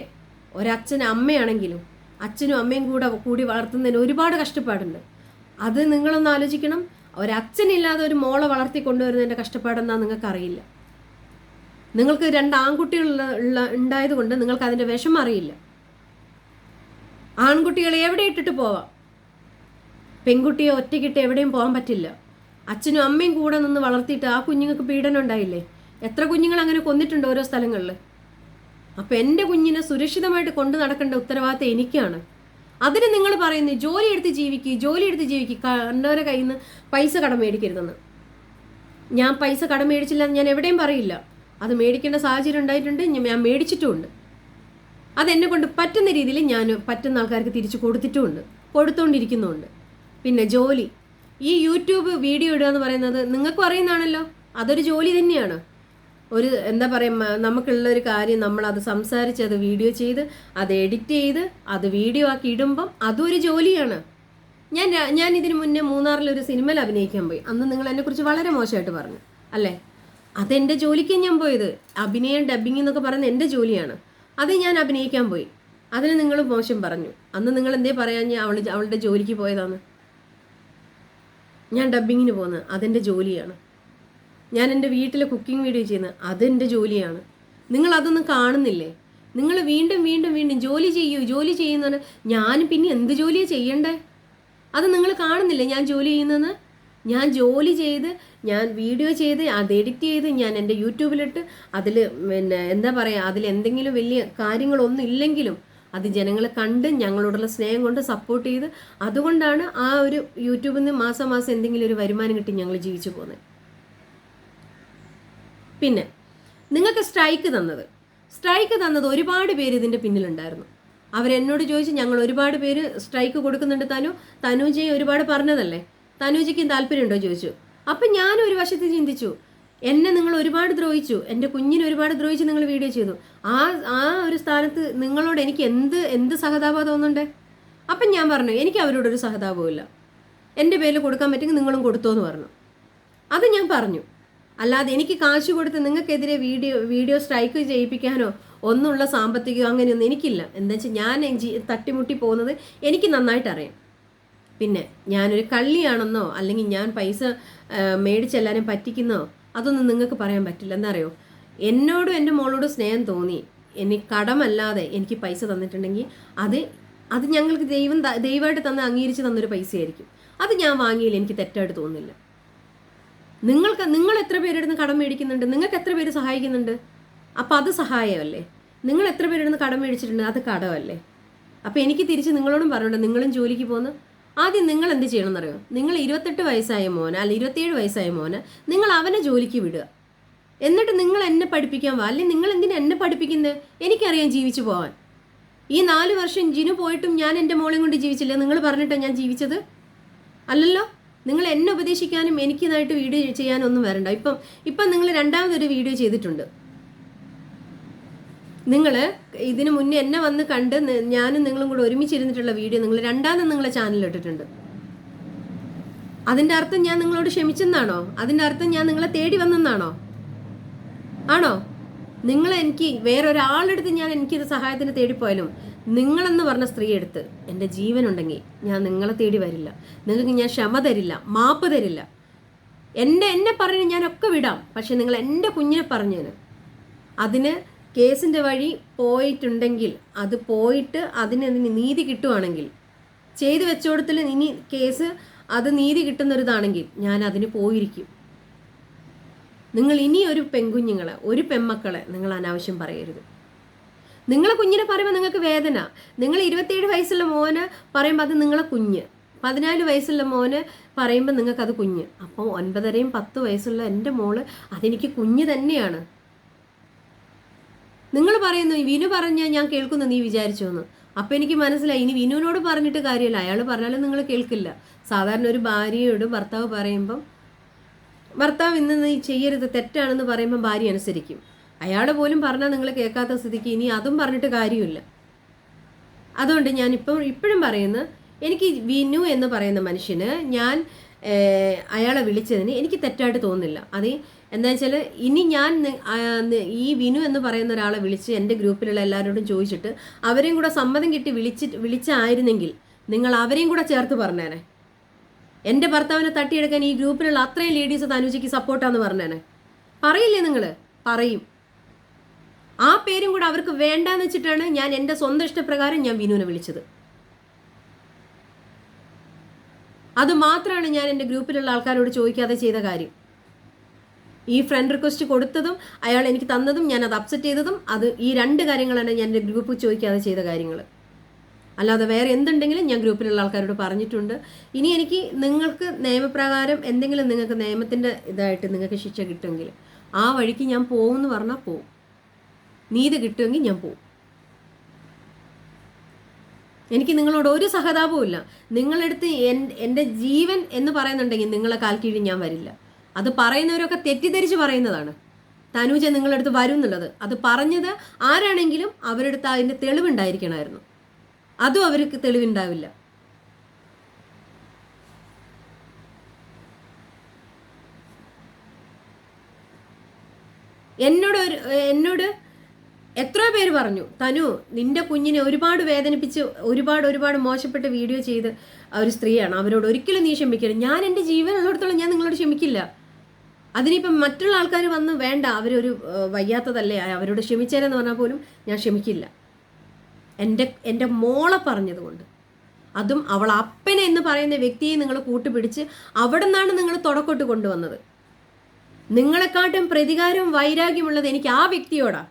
ഒരച്ഛൻ അമ്മയാണെങ്കിലും അച്ഛനും അമ്മയും കൂടെ കൂടി വളർത്തുന്നതിന് ഒരുപാട് കഷ്ടപ്പാടുണ്ട്. അത് നിങ്ങളൊന്ന് ആലോചിക്കണം. ഒരച്ഛനില്ലാതെ ഒരു മോളെ വളർത്തി കൊണ്ടുവരുന്നതിന്റെ കഷ്ടപ്പാടെന്നാ നിങ്ങൾക്കറിയില്ല. നിങ്ങൾക്ക് രണ്ട് ആൺകുട്ടികൾ ഉള്ള ഉണ്ടായത് നിങ്ങൾക്ക് അതിന്റെ വിഷമം അറിയില്ല. ആൺകുട്ടികളെ എവിടെ ഇട്ടിട്ട് പോവാം? പെൺകുട്ടിയെ ഒറ്റയ്ക്കിട്ട് എവിടെയും പോകാൻ പറ്റില്ല. അച്ഛനും അമ്മയും കൂടെ നിന്ന് വളർത്തിയിട്ട് ആ കുഞ്ഞുങ്ങൾക്ക് പീഡനം ഉണ്ടായില്ലേ? എത്ര കുഞ്ഞുങ്ങൾ അങ്ങനെ കൊന്നിട്ടുണ്ട് ഓരോ സ്ഥലങ്ങളിൽ? അപ്പം എന്റെ കുഞ്ഞിനെ സുരക്ഷിതമായിട്ട് കൊണ്ടു നടക്കേണ്ട ഉത്തരവാദിത്തം എനിക്കാണ്. അതിന് നിങ്ങൾ പറയുന്നു ജോലി എടുത്ത് ജീവിക്കുക ജോലി എടുത്ത് ജീവിക്കുക കണ്ടവരെ കയ്യിൽ നിന്ന് പൈസ കടം മേടിക്കരുതെന്ന്. ഞാൻ പൈസ കടം മേടിച്ചില്ല എന്ന് ഞാൻ എവിടെയും പറയില്ല. അത് മേടിക്കേണ്ട സാഹചര്യം ഉണ്ടായിട്ടുണ്ട് ഞാൻ മേടിച്ചിട്ടുമുണ്ട്. അതെന്നെ കൊണ്ട് പറ്റുന്ന രീതിയിൽ ഞാൻ പറ്റുന്ന ആൾക്കാർക്ക് തിരിച്ചു കൊടുത്തിട്ടുമുണ്ട്. കൊടുത്തുകൊണ്ടിരിക്കുന്നുമുണ്ട് പിന്നെ ജോലി. ഈ യൂട്യൂബ് വീഡിയോ ഇടുക എന്ന് പറയുന്നത് നിങ്ങൾക്കും അറിയുന്നതാണല്ലോ. അതൊരു ജോലി തന്നെയാണ്. ഒരു എന്താ പറയുക നമുക്കുള്ള ഒരു കാര്യം നമ്മൾ അത് സംസാരിച്ച് അത് വീഡിയോ ചെയ്ത് അത് എഡിറ്റ് ചെയ്ത് അത് വീഡിയോ ആക്കി ഇടുമ്പം അതൊരു ജോലിയാണ്. ഞാൻ ഞാൻ ഇതിന് മുന്നേ മൂന്നാറിൽ ഒരു സിനിമയിൽ അഭിനയിക്കാൻ പോയി. അന്ന് നിങ്ങൾ എന്നെക്കുറിച്ച് വളരെ മോശമായിട്ട് പറഞ്ഞു. അല്ലേ? അതെന്റെ ജോലിക്ക് ഞാൻ പോയത്. അഭിനയം ഡബിങ് എന്നൊക്കെ പറയുന്നത് എന്റെ ജോലിയാണ്. അത് ഞാൻ അഭിനയിക്കാൻ പോയി. അതിന് നിങ്ങൾ മോശം പറഞ്ഞു. അന്ന് നിങ്ങൾ എന്തേ പറയാൻ അവൾ അവളുടെ ജോലിക്ക് പോയതാണ്? ഞാൻ ഡബ്ബിങ്ങിന് പോകുന്നത് അതെന്റെ ജോലിയാണ്. ഞാൻ എന്റെ വീട്ടിലെ കുക്കിംഗ് വീഡിയോ ചെയ്യുന്നത് അതെന്റെ ജോലിയാണ്. നിങ്ങൾ അതൊന്നും കാണുന്നില്ലേ? നിങ്ങൾ വീണ്ടും വീണ്ടും വീണ്ടും ജോലി ചെയ്യൂ ജോലി ചെയ്യുന്നതാണ് ഞാൻ പിന്നെ എന്ത് ജോലിയാണ് ചെയ്യണ്ടേ? അത് നിങ്ങൾ കാണുന്നില്ലേ ഞാൻ ജോലി ചെയ്യുന്നത് ഞാൻ ജോലി ചെയ്ത് ഞാൻ വീഡിയോ ചെയ്ത് അത് എഡിറ്റ് ചെയ്ത് ഞാൻ എന്റെ യൂട്യൂബിലിട്ട് അതിൽ പിന്നെ എന്താ പറയുക അതിൽ എന്തെങ്കിലും വലിയ കാര്യങ്ങളൊന്നും ഇല്ലെങ്കിലും അത് ജനങ്ങൾ കണ്ട് ഞങ്ങളോടുള്ള സ്നേഹം കൊണ്ട് സപ്പോർട്ട് ചെയ്ത് അതുകൊണ്ടാണ് ആ ഒരു യൂട്യൂബിൽ നിന്ന് മാസം മാസം എന്തെങ്കിലും ഒരു വരുമാനം കിട്ടി ഞങ്ങൾ ജീവിച്ചു പോകുന്നത് പിന്നെ നിങ്ങൾക്ക് സ്ട്രൈക്ക് തന്നത്. സ്ട്രൈക്ക് തന്നത് ഒരുപാട് പേര് ഇതിന്റെ പിന്നിലുണ്ടായിരുന്നു. അവരെന്നോട് ചോദിച്ച് ഞങ്ങൾ ഒരുപാട് പേര് സ്ട്രൈക്ക് കൊടുക്കുന്നുണ്ട് തനു തനുജയെ ഒരുപാട് പറഞ്ഞതല്ലേ? തനുജയ്ക്കും താല്പര്യമുണ്ടോ ചോദിച്ചു. അപ്പം ഞാൻ ഒരു വശത്ത് ചിന്തിച്ചു എന്നെ നിങ്ങൾ ഒരുപാട് ദ്രോഹിച്ചു എന്റെ കുഞ്ഞിനെ ഒരുപാട് ദ്രോഹിച്ച് നിങ്ങൾ വീഡിയോ ചെയ്തു. ആ ആ ഒരു സ്ഥാനത്ത് നിങ്ങളോട് എനിക്ക് എന്ത് എന്ത് സഹതാപം തോന്നുന്നുണ്ട്? അപ്പം ഞാൻ പറഞ്ഞു എനിക്ക് അവരോടൊരു സഹതാപവുമില്ല എന്റെ പേരിൽ കൊടുക്കാൻ പറ്റുമെങ്കിൽ നിങ്ങളും കൊടുത്തോ എന്ന് പറഞ്ഞു. അത് ഞാൻ പറഞ്ഞു. അല്ലാതെ എനിക്ക് കാശ് കൊടുത്ത് നിങ്ങൾക്കെതിരെ വീഡിയോ വീഡിയോ സ്ട്രൈക്ക് ചെയ്യിപ്പിക്കാനോ ഒന്നുള്ള സാമ്പത്തികമോ അങ്ങനെയൊന്നും എനിക്കില്ല. എന്താ വെച്ചാൽ ഞാൻ തട്ടിമുട്ടി പോകുന്നത് എനിക്ക് നന്നായിട്ട് അറിയാം പിന്നെ ഞാനൊരു കള്ളിയാണെന്നോ അല്ലെങ്കിൽ ഞാൻ പൈസ മേടിച്ചെല്ലാവരും പറ്റിക്കുന്നോ അതൊന്നും നിങ്ങൾക്ക് പറയാൻ പറ്റില്ല. എന്താ അറിയോ എന്നോടും എന്റെ മോളോടും സ്നേഹം തോന്നി. എനിക്ക് കടമല്ലാതെ എനിക്ക് പൈസ തന്നിട്ടുണ്ടെങ്കിൽ അത് അത് ഞങ്ങൾക്ക് ദൈവം ദൈവമായിട്ട് തന്ന അംഗീകരിച്ച് തന്നൊരു പൈസയായിരിക്കും. അത് ഞാൻ വാങ്ങിയില്ല എനിക്ക് തെറ്റായിട്ട് തോന്നുന്നില്ല. നിങ്ങൾക്ക് നിങ്ങൾ എത്ര പേരെടുന്ന് കടം മേടിക്കുന്നുണ്ട്? നിങ്ങൾക്ക് എത്ര പേര് സഹായിക്കുന്നുണ്ട്? അപ്പോൾ അത് സഹായമല്ലേ? നിങ്ങൾ എത്ര പേരെടുന്ന് കടം മേടിച്ചിട്ടുണ്ട്? അത് കടമല്ലേ? അപ്പോൾ എനിക്ക് തിരിച്ച് നിങ്ങളോടും പറഞ്ഞിട്ടുണ്ട് നിങ്ങളും ജോലിക്ക് പോകുന്നു ആദ്യം നിങ്ങൾ എന്ത് ചെയ്യണം എന്നറിയോ നിങ്ങൾ ഇരുപത്തെട്ട് വയസ്സായ മോന് അല്ല ഇരുപത്തിയേഴ് വയസ്സായ മോന് നിങ്ങൾ അവനെ ജോലിക്ക് വിടുക. എന്നിട്ട് നിങ്ങൾ എന്നെ പഠിപ്പിക്കാൻ വാ. അല്ലെങ്കിൽ നിങ്ങൾ എന്തിനാ എന്നെ പഠിപ്പിക്കുന്നത് എനിക്കറിയാം ജീവിച്ചു പോവാൻ. ഈ നാല് വർഷം ജിനു പോയിട്ടും ഞാൻ എന്റെ മോളെയും കൊണ്ട് ജീവിച്ചില്ല. നിങ്ങൾ പറഞ്ഞിട്ടാണ് ഞാൻ ജീവിച്ചത്? അല്ലല്ലോ? നിങ്ങൾ എന്നെ ഉപദേശിക്കാനും എനിക്കിതായിട്ട് വീഡിയോ ചെയ്യാനൊന്നും വരണ്ട. ഇപ്പം ഇപ്പം നിങ്ങൾ രണ്ടാമതൊരു വീഡിയോ ചെയ്തിട്ടുണ്ട്. നിങ്ങൾ ഇതിനു മുന്നേ എന്നെ വന്ന് കണ്ട് ഞാനും നിങ്ങളും കൂടെ ഒരുമിച്ചിരുന്നിട്ടുള്ള വീഡിയോ നിങ്ങൾ രണ്ടാമത് നിങ്ങളെ ചാനലിൽ ഇട്ടിട്ടുണ്ട് അതിന്റെ അർത്ഥം ഞാൻ നിങ്ങളോട് ക്ഷമിച്ചെന്നാണോ? അതിന്റെ അർത്ഥം ഞാൻ നിങ്ങളെ തേടി വന്നെന്നാണോ? ആണോ? നിങ്ങൾ എനിക്ക് വേറൊരാളെടുത്ത് ഞാൻ എനിക്കിത് സഹായത്തിന് തേടിപ്പോയാലും നിങ്ങളെന്ന് പറഞ്ഞ സ്ത്രീ എടുത്ത് എന്റെ ജീവനുണ്ടെങ്കിൽ ഞാൻ നിങ്ങളെ തേടി വരില്ല. നിങ്ങൾക്ക് ഞാൻ ക്ഷമ തരില്ല മാപ്പ് തരില്ല. എന്റെ എന്നെ പറഞ്ഞ് ഞാനൊക്കെ വിടാം. പക്ഷെ നിങ്ങൾ എന്റെ കുഞ്ഞിനെ പറഞ്ഞതിന് അതിന് കേസിന്റെ വഴി പോയിട്ടുണ്ടെങ്കിൽ അത് പോയിട്ട് അതിന് അതിന് നീതി കിട്ടുവാണെങ്കിൽ ചെയ്തു വെച്ചോടത്തിൽ ഇനി കേസ് അത് നീതി കിട്ടുന്നൊരിതാണെങ്കിൽ ഞാൻ അതിന് പോയിരിക്കും. നിങ്ങൾ ഇനി ഒരു പെൺകുഞ്ഞുങ്ങളെ ഒരു പെൺമക്കളെ നിങ്ങൾ അനാവശ്യം പറയരുത്. നിങ്ങളെ കുഞ്ഞിനെ പറയുമ്പോൾ നിങ്ങൾക്ക് വേദന. നിങ്ങൾ ഇരുപത്തിയേഴ് വയസ്സുള്ള മോന് പറയുമ്പോൾ അത് നിങ്ങളെ കുഞ്ഞ്. പതിനാല് വയസ്സുള്ള മോന് പറയുമ്പോൾ നിങ്ങൾക്കത് കുഞ്ഞ്. അപ്പോൾ ഒൻപതരയും പത്ത് വയസ്സുള്ള എന്റെ മോൾ അതെനിക്ക് കുഞ്ഞ് തന്നെയാണ്. നിങ്ങൾ പറയുന്നു വിനു പറഞ്ഞ ഞാൻ കേൾക്കുന്നു നീ വിചാരിച്ചു എന്ന് അപ്പം എനിക്ക് മനസ്സിലായി ഇനി വിനുവിനോട് പറഞ്ഞിട്ട് കാര്യമില്ല. അയാൾ പറഞ്ഞാലും നിങ്ങൾ കേൾക്കില്ല. സാധാരണ ഒരു ഭാര്യയോട് ഭർത്താവ് പറയുമ്പം ഭർത്താവ് ഇന്ന് നീ ചെയ്യരുത് തെറ്റാണെന്ന് പറയുമ്പോൾ ഭാര്യ അനുസരിക്കും. അയാൾ പോലും പറഞ്ഞാൽ നിങ്ങൾ കേൾക്കാത്ത സ്ഥിതിക്ക് ഇനി അതും പറഞ്ഞിട്ട് കാര്യമില്ല. അതുകൊണ്ട് ഞാൻ ഇപ്പം ഇപ്പോഴും പറയുന്നു എനിക്ക് വിനു എന്ന് പറയുന്ന മനുഷ്യന് ഞാൻ അയാളെ വിളിച്ചതിന് എനിക്ക് തെറ്റായിട്ട് തോന്നുന്നില്ല. അത് എന്താ വെച്ചാൽ ഇനി ഞാൻ ഈ വിനു എന്ന് പറയുന്ന ഒരാളെ വിളിച്ച് എന്റെ ഗ്രൂപ്പിലുള്ള എല്ലാവരോടും ചോദിച്ചിട്ട് അവരെയും കൂടെ സമ്മതം കിട്ടി വിളിച്ചിട്ട് വിളിച്ചായിരുന്നെങ്കിൽ നിങ്ങൾ അവരെയും കൂടെ ചേർത്ത് പറഞ്ഞേനെ. എന്റെ ഭർത്താവിനെ തട്ടിയെടുക്കാൻ ഈ ഗ്രൂപ്പിലുള്ള അത്രയും ലേഡീസ് തനുജയ്ക്ക് സപ്പോർട്ടാന്ന് പറഞ്ഞേനെ. പറയില്ലേ നിങ്ങൾ പറയും. ആ പേരും കൂടെ അവർക്ക് വേണ്ടാന്ന് വെച്ചിട്ടാണ് ഞാൻ എന്റെ സ്വന്തം ഇഷ്ടപ്രകാരം ഞാൻ വിനുവിനെ വിളിച്ചത്. അത് മാത്രമാണ് ഞാൻ എന്റെ ഗ്രൂപ്പിലുള്ള ആൾക്കാരോട് ചോദിക്കാതെ ചെയ്ത കാര്യം. ഈ ഫ്രണ്ട് റിക്വസ്റ്റ് കൊടുത്തതും അയാൾ എനിക്ക് തന്നതും ഞാൻ അത് അപ്സെറ്റ് ചെയ്തതും അത് ഈ രണ്ട് കാര്യങ്ങളാണ് ഞാൻ എന്റെ ഗ്രൂപ്പ് ചോദിക്കാതെ ചെയ്ത കാര്യങ്ങൾ അല്ലാതെ വേറെ എന്തുണ്ടെങ്കിലും ഞാൻ ഗ്രൂപ്പിലുള്ള ആൾക്കാരോട് പറഞ്ഞിട്ടുണ്ട്. ഇനി എനിക്ക് നിങ്ങൾക്ക് നിയമപ്രകാരം എന്തെങ്കിലും നിങ്ങൾക്ക് നിയമത്തിന്റെ ഇതായിട്ട് നിങ്ങൾക്ക് ശിക്ഷ കിട്ടുമെങ്കിൽ ആ വഴിക്ക് ഞാൻ പോകുമെന്ന് പറഞ്ഞാൽ പോവും. നീതി കിട്ടുമെങ്കിൽ ഞാൻ പോവും. എനിക്ക് നിങ്ങളോട് ഒരു സഹതാപവും ഇല്ല നിങ്ങളെടുത്ത് എൻ- എന്റെ ജീവൻ എന്ന് പറയുന്നുണ്ടെങ്കിൽ നിങ്ങളെ കാൽ കീഴിൽ ഞാൻ വരില്ല. അത് പറയുന്നവരൊക്കെ തെറ്റിദ്ധരിച്ച് പറയുന്നതാണ്. തനൂജ നിങ്ങളടുത്ത് വരും എന്നുള്ളത് അത് പറഞ്ഞത് ആരാണെങ്കിലും അവരെടുത്ത് അതിന്റെ തെളിവുണ്ടായിരിക്കണമായിരുന്നു. അതും അവർക്ക് തെളിവുണ്ടാവില്ല. എന്നോട് ഒരു എന്നോട് എത്ര പേര് പറഞ്ഞു തനു നിന്റെ കുഞ്ഞിനെ ഒരുപാട് വേദനിപ്പിച്ച് ഒരുപാട് ഒരുപാട് മോശപ്പെട്ട വീഡിയോ ചെയ്ത് ഒരു സ്ത്രീയാണ്. അവരോട് ഒരിക്കലും നീ ക്ഷമിക്കരുത്. ഞാൻ എന്റെ ജീവൻ ഉള്ളിടത്തോളം ഞാൻ നിങ്ങളോട് ക്ഷമിക്കില്ല. അതിനിപ്പം മറ്റുള്ള ആൾക്കാർ വന്ന് വേണ്ട അവരൊരു വയ്യാത്തതല്ലേ അവരോട് ക്ഷമിച്ചേരെന്ന് പറഞ്ഞാൽ പോലും ഞാൻ ക്ഷമിക്കില്ല. എന്റെ എന്റെ മോളെ പറഞ്ഞതുകൊണ്ട്. അതും അവൾ അപ്പനെ എന്ന് പറയുന്ന വ്യക്തിയെ നിങ്ങൾ കൂട്ടുപിടിച്ച് അവിടെ നിന്നാണ് നിങ്ങൾ തുടക്കോട്ട് കൊണ്ടുവന്നത്. നിങ്ങളെക്കാട്ടും പ്രതികാരവും വൈരാഗ്യമുള്ളത് എനിക്ക് ആ വ്യക്തിയോടാ.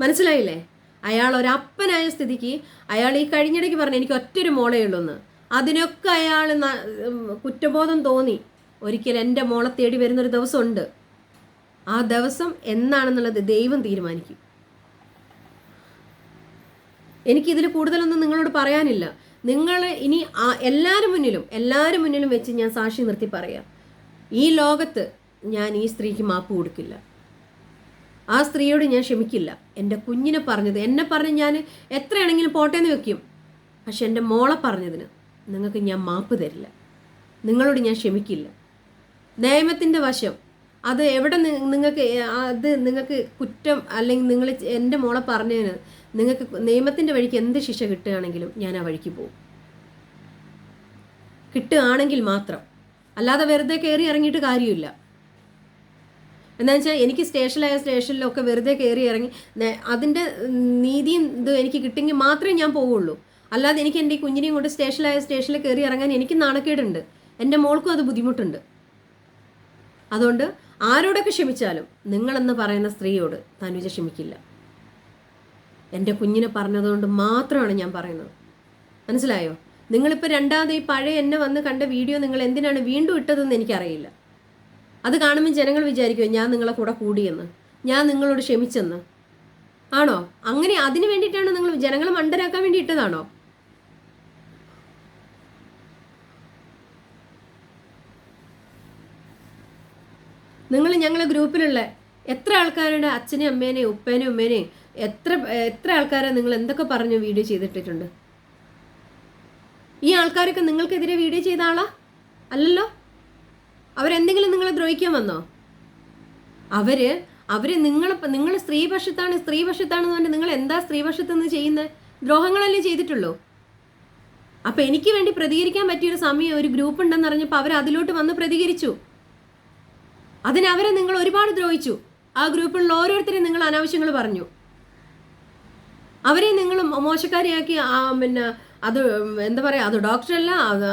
മനസ്സിലായില്ലേ? അയാൾ ഒരപ്പനായ സ്ഥിതിക്ക് അയാൾ ഈ കഴിഞ്ഞിടയ്ക്ക് പറഞ്ഞു എനിക്ക് ഒറ്റൊരു മോളേ ഉള്ളൂ എന്ന് അതിനൊക്കെ അയാൾ കുറ്റബോധം തോന്നി. ഒരിക്കൽ എന്റെ മോളെ തേടി വരുന്നൊരു ദിവസമുണ്ട്. ആ ദിവസം എന്നാണെന്നുള്ളത് ദൈവം തീരുമാനിക്കും. എനിക്കിതിൽ കൂടുതലൊന്നും നിങ്ങളോട് പറയാനില്ല. നിങ്ങൾ ഇനി എല്ലാവരും മുന്നിലും എല്ലാവരും മുന്നിലും വെച്ച് ഞാൻ സാക്ഷി നിർത്തി പറയാം. ഈ ലോകത്ത് ഞാൻ ഈ സ്ത്രീക്ക് മാപ്പ് കൊടുക്കില്ല. ആ സ്ത്രീയോട് ഞാൻ ക്ഷമിക്കില്ല. എന്റെ കുഞ്ഞിനെ പറഞ്ഞത് എന്നെ പറഞ്ഞ് ഞാൻ എത്രയാണെങ്കിലും പോട്ടേന്ന് വെക്കും. പക്ഷെ എന്റെ മോളെ പറഞ്ഞതിന് നിങ്ങൾക്ക് ഞാൻ മാപ്പ് തരില്ല. നിങ്ങളോട് ഞാൻ ക്ഷമിക്കില്ല. നിയമത്തിന്റെ വശം. അത് എവിടെ നിങ്ങൾക്ക് അത് നിങ്ങൾക്ക് കുറ്റം അല്ലെങ്കിൽ നിങ്ങൾ എന്റെ മോളെ പറഞ്ഞതിന് നിങ്ങൾക്ക് നിയമത്തിന്റെ വഴിക്ക് എന്ത് ശിക്ഷ കിട്ടുകയാണെങ്കിലും ഞാൻ ആ വഴിക്ക് പോകും. കിട്ടുകയാണെങ്കിൽ മാത്രം. അല്ലാതെ വെറുതെ കയറി ഇറങ്ങിയിട്ട് കാര്യമില്ല. എന്താ വെച്ചാൽ എനിക്ക് സ്റ്റേഷനിലായ സ്റ്റേഷനിലൊക്കെ വെറുതെ കയറി ഇറങ്ങി അതിന്റെ നീതിയും ഇത് എനിക്ക് കിട്ടിയെങ്കിൽ മാത്രമേ ഞാൻ പോവുള്ളൂ. അല്ലാതെ എനിക്ക് എന്റെ കുഞ്ഞിനെയും കൊണ്ട് സ്റ്റേഷനിലായ സ്റ്റേഷനിൽ കയറി ഇറങ്ങാൻ എനിക്ക് നാണക്കേടുണ്ട്. എന്റെ മോൾക്കും അത് ബുദ്ധിമുട്ടുണ്ട്. അതുകൊണ്ട് ആരോടൊക്കെ ക്ഷമിച്ചാലും നിങ്ങളെന്ന് പറയുന്ന സ്ത്രീയോട് തനുജ ക്ഷമിക്കില്ല. എന്റെ കുഞ്ഞിനെ പറഞ്ഞതുകൊണ്ട് മാത്രമാണ് ഞാൻ പറയുന്നത്. മനസ്സിലായോ? നിങ്ങളിപ്പോൾ രണ്ടാമത് ഈ പഴയ എന്നെ വന്ന് കണ്ട വീഡിയോ നിങ്ങൾ എന്തിനാണ് വീണ്ടും ഇട്ടതെന്ന് എനിക്കറിയില്ല. അത് കാണുമ്പോൾ ജനങ്ങൾ വിചാരിക്കുമോ ഞാൻ നിങ്ങളെ കൂടെ കൂടിയെന്ന്. ഞാൻ നിങ്ങളോട് ക്ഷമിച്ചെന്ന്. ആണോ? അങ്ങനെ അതിന് വേണ്ടിയിട്ടാണ് നിങ്ങൾ ജനങ്ങളെ മണ്ടരാക്കാൻ വേണ്ടി ഇട്ടതാണോ? നിങ്ങൾ ഞങ്ങളെ ഗ്രൂപ്പിലുള്ള എത്ര ആൾക്കാരുടെ അച്ഛനെയും അമ്മേനെയും ഉപ്പേനെയും ഉമ്മേനെയും എത്ര എത്ര ആൾക്കാരെ നിങ്ങൾ എന്തൊക്കെ പറഞ്ഞു വീഡിയോ ചെയ്തിട്ടിട്ടുണ്ട്? ഈ ആൾക്കാരൊക്കെ നിങ്ങൾക്കെതിരെ വീഡിയോ ചെയ്ത ആളാ? അല്ലല്ലോ? അവരെന്തെങ്കിലും നിങ്ങളെ ദ്രോഹിക്കാൻ വന്നോ? അവർ അവർ നിങ്ങൾ നിങ്ങൾ സ്ത്രീപക്ഷത്താണ് സ്ത്രീപക്ഷത്താണെന്ന് പറഞ്ഞാൽ നിങ്ങൾ എന്താ സ്ത്രീപക്ഷത്ത് നിന്ന് ചെയ്യുന്നത് ദ്രോഹങ്ങളല്ലേ ചെയ്തിട്ടുള്ളൂ. അപ്പൊ എനിക്ക് വേണ്ടി പ്രതികരിക്കാൻ പറ്റിയൊരു സമയം ഒരു ഗ്രൂപ്പ് ഉണ്ടെന്ന് അറിഞ്ഞപ്പോൾ അവർ അതിലോട്ട് വന്ന് പ്രതികരിച്ചു. അതിന് അവരെ നിങ്ങൾ ഒരുപാട് ദ്രോഹിച്ചു. ആ ഗ്രൂപ്പിലുള്ള ഓരോരുത്തരെയും നിങ്ങൾ അനാവശ്യങ്ങൾ പറഞ്ഞു. അവരെ നിങ്ങൾ മോശക്കാരിയാക്കി ആ പിന്നെ അത് എന്താ പറയുക അത് ഡോക്ടറല്ല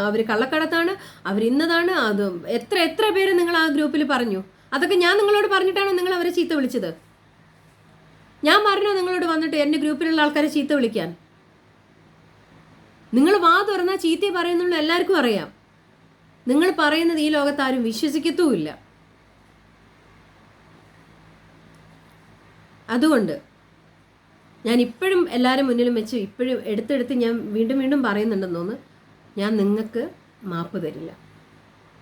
അവർ കള്ളക്കടത്താണ് അവർ ഇന്നതാണ് അത് എത്ര എത്ര പേര് നിങ്ങൾ ആ ഗ്രൂപ്പിൽ പറഞ്ഞു. അതൊക്കെ ഞാൻ നിങ്ങളോട് പറഞ്ഞിട്ടാണോ നിങ്ങൾ അവരെ ചീത്ത വിളിച്ചത്? ഞാൻ പറഞ്ഞോ നിങ്ങളോട് വന്നിട്ട് എന്റെ ഗ്രൂപ്പിലുള്ള ആൾക്കാരെ ചീത്ത വിളിക്കാൻ? നിങ്ങൾ വാ തുറന്നാൽ ചീത്തയെ പറയുന്നുള്ളൂ എല്ലാവർക്കും അറിയാം. നിങ്ങൾ പറയുന്നത് ഈ ലോകത്ത് ആരും വിശ്വസിക്കത്തുമില്ല. അതുകൊണ്ട് ഞാൻ ഇപ്പോഴും എല്ലാവരും മുന്നിലും വെച്ച് ഇപ്പോഴും എടുത്തെടുത്ത് ഞാൻ വീണ്ടും വീണ്ടും പറയുന്നുണ്ടെന്ന് തോന്നുന്നു. ഞാൻ നിങ്ങൾക്ക് മാപ്പ് തരില്ല.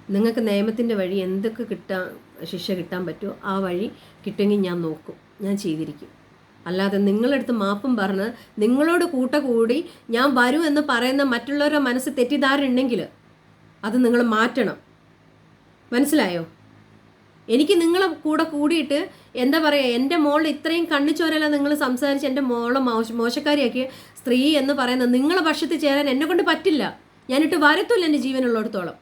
നിങ്ങൾക്ക് നിയമത്തിന്റെ വഴി എന്തൊക്കെ കിട്ടാൻ ശിക്ഷ കിട്ടാൻ പറ്റുമോ ആ വഴി കിട്ടുമെങ്കിൽ ഞാൻ നോക്കും. ഞാൻ ചെയ്തിരിക്കും. അല്ലാതെ നിങ്ങളെടുത്ത് മാപ്പും പറഞ്ഞ് നിങ്ങളോട് കൂട്ട കൂടി ഞാൻ വരും എന്ന് പറയുന്ന മറ്റുള്ളവരുടെ മനസ്സ് തെറ്റിദ്ധാരണ ഉണ്ടെങ്കിൽ അത് നിങ്ങൾ മാറ്റണം. മനസ്സിലായോ? എനിക്ക് നിങ്ങളെ കൂടെ കൂടിയിട്ട് എന്താ പറയുക എന്റെ മോൾ ഇത്രയും കണ്ണിച്ചോരല്ല നിങ്ങൾ സംസാരിച്ച് എന്റെ മോളെ മോശ മോശക്കാരിയാക്കി സ്ത്രീ എന്ന് പറയുന്നത് നിങ്ങളെ പക്ഷത്ത് ചേരാൻ എന്നെ കൊണ്ട് പറ്റില്ല. ഞാനിട്ട് വരത്തില്ല എന്റെ ജീവനുള്ളിടത്തോളം.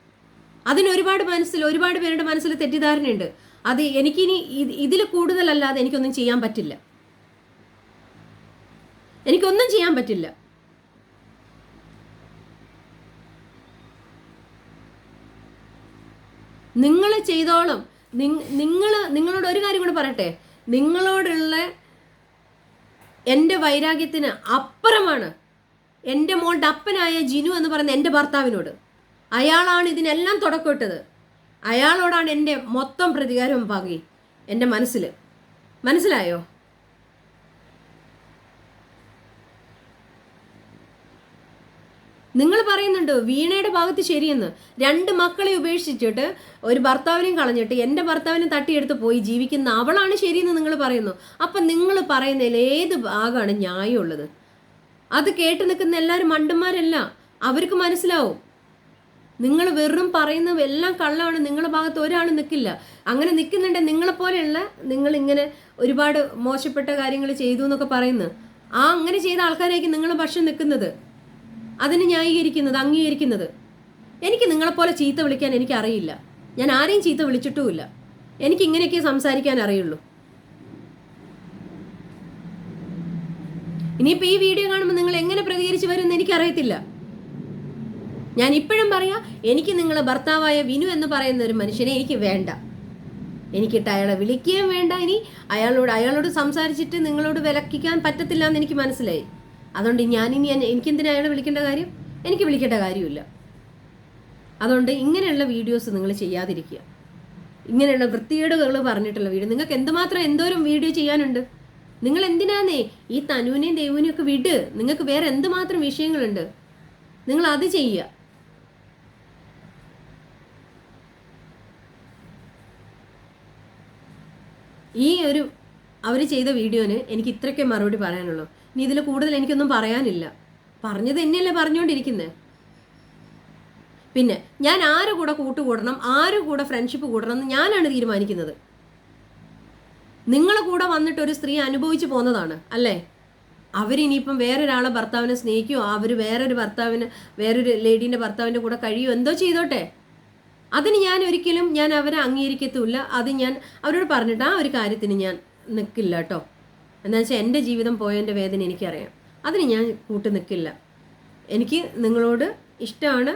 അതിന് ഒരുപാട് മനസ്സിൽ ഒരുപാട് പേരുടെ മനസ്സിൽ തെറ്റിദ്ധാരണയുണ്ട്. അത് എനിക്കിനി ഇതിൽ കൂടുതലല്ലാതെ എനിക്കൊന്നും ചെയ്യാൻ പറ്റില്ല. എനിക്കൊന്നും ചെയ്യാൻ പറ്റില്ല. നിങ്ങൾ ചെയ്തോളും. നിങ്ങൾ നിങ്ങളോട് ഒരു കാര്യം കൂടെ പറയട്ടെ? നിങ്ങളോടുള്ള എന്റെ വൈരാഗ്യത്തിന് അപ്പുറമാണ് എന്റെ മോളുടെ അപ്പനായ ജിനു എന്ന് പറയുന്ന എന്റെ ഭർത്താവിനോട്. അയാളാണ് ഇതിനെല്ലാം തുടക്കമിട്ടത്. അയാളോടാണ് എന്റെ മൊത്തം പ്രതികാരം പകി. എന്റെ മനസ്സിൽ മനസ്സിലായോ? നിങ്ങൾ പറയുന്നുണ്ട് വീണയുടെ ഭാഗത്ത് ശരിയെന്ന്. രണ്ട് മക്കളെ ഉപേക്ഷിച്ചിട്ട് ഒരു ഭർത്താവിനെയും കളഞ്ഞിട്ട് എന്റെ ഭർത്താവിനെ തട്ടിയെടുത്ത് പോയി ജീവിക്കുന്ന അവളാണ് ശരിയെന്ന് നിങ്ങൾ പറയുന്നു. അപ്പം നിങ്ങൾ പറയുന്നതിൽ ഏത് ഭാഗമാണ് ന്യായമുള്ളത്? അത് കേട്ട് നിൽക്കുന്ന എല്ലാവരും മണ്ടന്മാരല്ല. അവർക്ക് മനസ്സിലാവും. നിങ്ങൾ വെറും പറയുന്ന എല്ലാം കള്ളമാണ് നിങ്ങളുടെ ഭാഗത്ത് ഒരാൾ നിൽക്കില്ല. അങ്ങനെ നിൽക്കുന്നുണ്ട് നിങ്ങളെപ്പോലെയുള്ള നിങ്ങൾ ഇങ്ങനെ ഒരുപാട് മോശപ്പെട്ട കാര്യങ്ങൾ ചെയ്തു എന്നൊക്കെ പറയുന്നു. ആ അങ്ങനെ ചെയ്ത ആൾക്കാരായിരിക്കും നിങ്ങൾ ഭക്ഷണം നിൽക്കുന്നത്. അതിന് ന്യായീകരിക്കുന്നത് അംഗീകരിക്കുന്നത്. എനിക്ക് നിങ്ങളെപ്പോലെ ചീത്ത വിളിക്കാൻ എനിക്ക് അറിയില്ല ഞാൻ ആരെയും ചീത്ത വിളിച്ചിട്ടുമില്ല. എനിക്ക് ഇങ്ങനെയൊക്കെ സംസാരിക്കാൻ അറിയുള്ളൂ. ഇനിയിപ്പോൾ ഈ വീഡിയോ കാണുമ്പോൾ നിങ്ങൾ എങ്ങനെ പ്രതികരിച്ചു വരും വരുമെന്ന് എനിക്കറിയത്തില്ല. ഞാൻ ഇപ്പോഴും പറയാം എനിക്ക് നിങ്ങളെ ഭർത്താവായ വിനു എന്ന് പറയുന്ന ഒരു മനുഷ്യനെ എനിക്ക് വേണ്ട. എനിക്കിട്ട് അയാളെ വിളിക്കുകയും വേണ്ട. ഇനി അയാളോട് അയാളോട് സംസാരിച്ചിട്ട് നിങ്ങളോട് വിലക്കിക്കാൻ പറ്റത്തില്ല എന്ന് എനിക്ക് മനസ്സിലായി. അതുകൊണ്ട് ഞാനിനി എനിക്കെന്തിനാ അയാളെ വിളിക്കേണ്ട കാര്യം? എനിക്ക് വിളിക്കേണ്ട കാര്യമില്ല. അതുകൊണ്ട് ഇങ്ങനെയുള്ള വീഡിയോസ് നിങ്ങൾ ചെയ്യാതിരിക്കുക. ഇങ്ങനെയുള്ള വൃത്തികേടുകൾ പറഞ്ഞിട്ടുള്ള വീഡിയോ നിങ്ങൾക്ക് എന്തുമാത്രം എന്തോരം വീഡിയോ ചെയ്യാനുണ്ട്? നിങ്ങൾ എന്തിനാന്നേ ഈ തനുവിനെയും ദേവുവിനെയും ഒക്കെ വിട്. നിങ്ങൾക്ക് വേറെ എന്തുമാത്രം വിഷയങ്ങളുണ്ട്? നിങ്ങൾ അത് ചെയ്യുക. ഈ ഒരു അവർ ചെയ്ത വീഡിയോന് എനിക്ക് ഇത്രയ്ക്ക് മറുപടി പറയാനുള്ളൂ. ഇനി ഇതിൽ കൂടുതൽ എനിക്കൊന്നും പറയാനില്ല. പറഞ്ഞത് എന്നെയല്ലേ പറഞ്ഞുകൊണ്ടിരിക്കുന്നത് പിന്നെ ഞാൻ ആരു കൂടെ കൂട്ടുകൂടണം ആരു കൂടെ ഫ്രണ്ട്ഷിപ്പ് കൂടണം എന്ന് ഞാനാണ് തീരുമാനിക്കുന്നത്. നിങ്ങളെ കൂടെ വന്നിട്ട് ഒരു സ്ത്രീ അനുഭവിച്ചു പോന്നതാണ് അല്ലേ? അവരിനിയിപ്പം വേറൊരാളെ ഭർത്താവിനെ സ്നേഹിക്കുമോ അവർ വേറൊരു ഭർത്താവിന് വേറൊരു ലേഡീന്റെ ഭർത്താവിന്റെ കൂടെ കഴിയുമോ എന്തോ ചെയ്തോട്ടെ? അതിന് ഞാൻ ഒരിക്കലും ഞാൻ അവരെ അംഗീകരിക്കത്തുമില്ല. അത് ഞാൻ അവരോട് പറഞ്ഞിട്ട് ആ ഒരു കാര്യത്തിന് ഞാൻ നിൽക്കില്ല കേട്ടോ. എന്താ വെച്ചാൽ എന്റെ ജീവിതം പോയതിന്റെ വേദന എനിക്കറിയാം. അതിന് ഞാൻ കൂട്ടു നിൽക്കില്ല എനിക്ക് നിങ്ങളോട് ഇഷ്ടമാണ്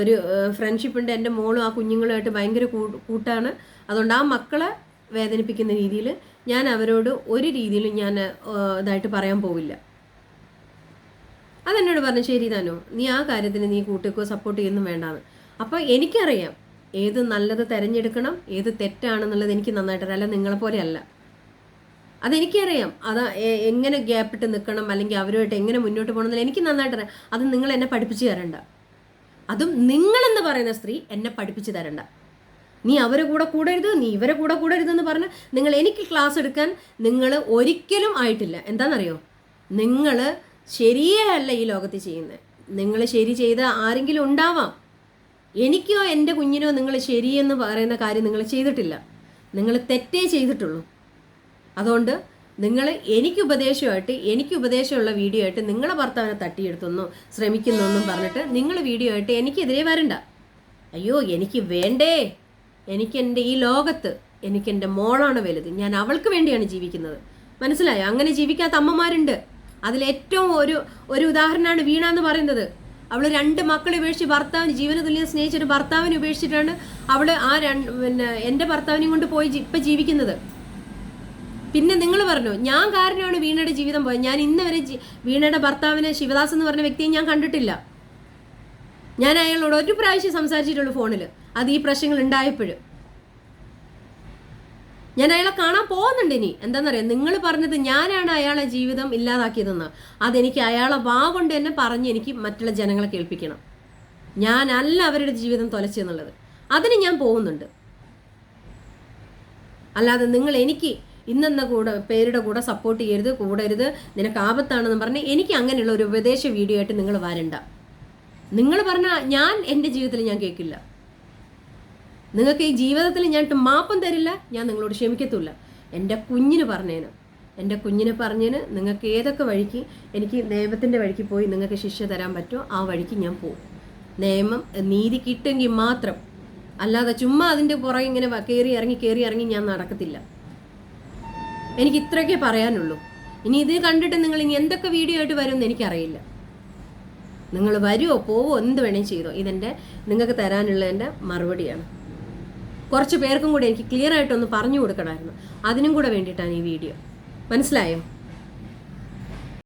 ഒരു ഫ്രണ്ട്ഷിപ്പ് ഉണ്ട്. എന്റെ മോളും ആ കുഞ്ഞുങ്ങളുമായിട്ട് ഭയങ്കര കൂട്ടാണ്. അതുകൊണ്ട് ആ മക്കളെ വേദനിപ്പിക്കുന്ന രീതിയിൽ ഞാൻ അവരോട് ഒരു രീതിയിലും ഞാൻ ഇതായിട്ട് പറയാൻ പോവില്ല. അതെന്നോട് പറഞ്ഞു ശരി താനോ നീ ആ കാര്യത്തിന് നീ കൂട്ടിക്കോ സപ്പോർട്ട് ചെയ്യുന്നു വേണ്ടാന്ന്. അപ്പോൾ എനിക്കറിയാം ഏത് നല്ലത് തിരഞ്ഞെടുക്കണം ഏത് തെറ്റാണെന്നുള്ളത് എനിക്ക് നന്നായിട്ട് അല്ല നിങ്ങളെപ്പോലെയല്ല അതെനിക്കറിയാം. അത് എങ്ങനെ ഗ്യാപ്പിട്ട് നിൽക്കണം അല്ലെങ്കിൽ അവരുമായിട്ട് എങ്ങനെ മുന്നോട്ട് പോകണം എന്നില്ല എനിക്ക് നന്നായിട്ട് അറിയാം. അത് നിങ്ങൾ എന്നെ പഠിപ്പിച്ചു തരണ്ട. അതും നിങ്ങളെന്ന് പറയുന്ന സ്ത്രീ എന്നെ പഠിപ്പിച്ചു തരണ്ട. നീ അവരെ കൂടെ കൂടരുത് നീ ഇവരെ കൂടെ കൂടരുതെന്ന് പറഞ്ഞ് നിങ്ങൾ എനിക്ക് ക്ലാസ് എടുക്കാൻ നിങ്ങൾ ഒരിക്കലും ആയിട്ടില്ല. എന്താണെന്നറിയോ? നിങ്ങൾ ശരിയേ അല്ല ഈ ലോകത്ത് ചെയ്യുന്നത് നിങ്ങൾ ശരി ചെയ്ത ആരെങ്കിലും ഉണ്ടാവാം. എനിക്കോ എന്റെ കുഞ്ഞിനോ നിങ്ങൾ ശരിയെന്ന് പറയുന്ന കാര്യം നിങ്ങൾ ചെയ്തിട്ടില്ല. നിങ്ങൾ തെറ്റേ ചെയ്തിട്ടുള്ളൂ. അതുകൊണ്ട് നിങ്ങൾ എനിക്ക് ഉപദേശമായിട്ട് എനിക്ക് ഉപദേശമുള്ള വീഡിയോ ആയിട്ട് നിങ്ങളെ ഭർത്താവിനെ തട്ടിയെടുത്തൊന്നും ശ്രമിക്കുന്നു എന്നും പറഞ്ഞിട്ട് നിങ്ങൾ വീഡിയോ ആയിട്ട് എനിക്കെതിരെ വരണ്ട. അയ്യോ എനിക്ക് വേണ്ടേ? എനിക്കെന്റെ ഈ ലോകത്ത് എനിക്കെന്റെ മോളാണ് വലുത്. ഞാൻ അവൾക്ക് വേണ്ടിയാണ് ജീവിക്കുന്നത്. മനസ്സിലായോ? അങ്ങനെ ജീവിക്കാത്ത അമ്മമാരുണ്ട്. അതിലേറ്റവും ഒരു ഒരു ഉദാഹരണമാണ് വീണ എന്ന് പറയുന്നത്. അവൾ രണ്ട് മക്കളെ ഉപേക്ഷിച്ച് ഭർത്താവിന് ജീവന തുല്യം സ്നേഹിച്ചിട്ട് ഭർത്താവിനെ ഉപേക്ഷിച്ചിട്ടാണ് അവൾ ആ രണ്ട് പിന്നെ എന്റെ ഭർത്താവിനെയും കൊണ്ട് പോയി ഇപ്പം ജീവിക്കുന്നത്. പിന്നെ നിങ്ങൾ പറഞ്ഞു ഞാൻ കാരണമാണ് വീണയുടെ ജീവിതം പോയത്. ഞാൻ ഇന്ന് വരെ വീണയുടെ ഭർത്താവിനെ ശിവദാസ് എന്ന് പറഞ്ഞ വ്യക്തിയെ ഞാൻ കണ്ടിട്ടില്ല. ഞാൻ അയാളോട് ഒരു പ്രാവശ്യം സംസാരിച്ചിട്ടുള്ളൂ ഫോണിൽ അത് ഈ പ്രശ്നങ്ങൾ ഉണ്ടായപ്പോഴും. ഞാൻ അയാളെ കാണാൻ പോകുന്നുണ്ട് ഇനി. എന്താണെന്നറിയാം നിങ്ങൾ പറഞ്ഞത് ഞാനാണ് അയാളെ ജീവിതം ഇല്ലാതാക്കിയതെന്ന്. അതെനിക്ക് അയാളെ വാ കൊണ്ട് തന്നെ പറഞ്ഞ് എനിക്ക് മറ്റുള്ള ജനങ്ങളെ കേൾപ്പിക്കണം. ഞാനല്ല അവരുടെ ജീവിതം തൊലച്ചെന്നുള്ളത് അതിന് ഞാൻ പോകുന്നുണ്ട്. അല്ലാതെ നിങ്ങൾ എനിക്ക് ഇന്നെന്ന കൂടെ പേരുടെ കൂടെ സപ്പോർട്ട് ചെയ്യരുത് കൂടരുത് നിനക്ക് ആപത്താണെന്ന് പറഞ്ഞ് എനിക്ക് അങ്ങനെയുള്ള ഒരു ഉപദേശ വീഡിയോ ആയിട്ട് നിങ്ങൾ വരണ്ട. നിങ്ങൾ പറഞ്ഞ ഞാൻ എന്റെ ജീവിതത്തിൽ ഞാൻ കേൾക്കില്ല. നിങ്ങൾക്ക് ഈ ജീവിതത്തിൽ ഞാൻ മാപ്പം തരില്ല ഞാൻ നിങ്ങളോട് ക്ഷമിക്കത്തുമില്ല എന്റെ കുഞ്ഞിന് പറഞ്ഞേന്. എന്റെ കുഞ്ഞിനെ പറഞ്ഞതിന് നിങ്ങൾക്ക് ഏതൊക്കെ വഴിക്ക് എനിക്ക് നിയമത്തിന്റെ വഴിക്ക് പോയി നിങ്ങൾക്ക് ശിക്ഷ തരാൻ പറ്റുമോ ആ വഴിക്ക് ഞാൻ പോകും. നിയമം നീതി കിട്ടുമെങ്കിൽ മാത്രം. അല്ലാതെ ചുമ്മാ അതിന്റെ പുറകെ ഇങ്ങനെ കയറി ഇറങ്ങി കയറി ഇറങ്ങി ഞാൻ നടക്കത്തില്ല. എനിക്ക് ഇത്രയൊക്കെ പറയാനുള്ളൂ. ഇനി ഇത് കണ്ടിട്ട് നിങ്ങൾ ഇനി എന്തൊക്കെ വീഡിയോ ആയിട്ട് വരുമെന്ന് എനിക്കറിയില്ല. നിങ്ങൾ വരുമോ പോവോ എന്ത് വേണേലും ചെയ്തോ ഇതെന്റെ നിങ്ങൾക്ക് തരാനുള്ള തരാനുള്ളതിന്റെ മറുപടിയാണ്. കുറച്ച് പേർക്കും കൂടി എനിക്ക് ക്ലിയർ ആയിട്ടൊന്ന് പറഞ്ഞു കൊടുക്കണമായിരുന്നു. അതിനും കൂടെ വേണ്ടിയിട്ടാണ് ഈ വീഡിയോ മനസ്സിലായോ?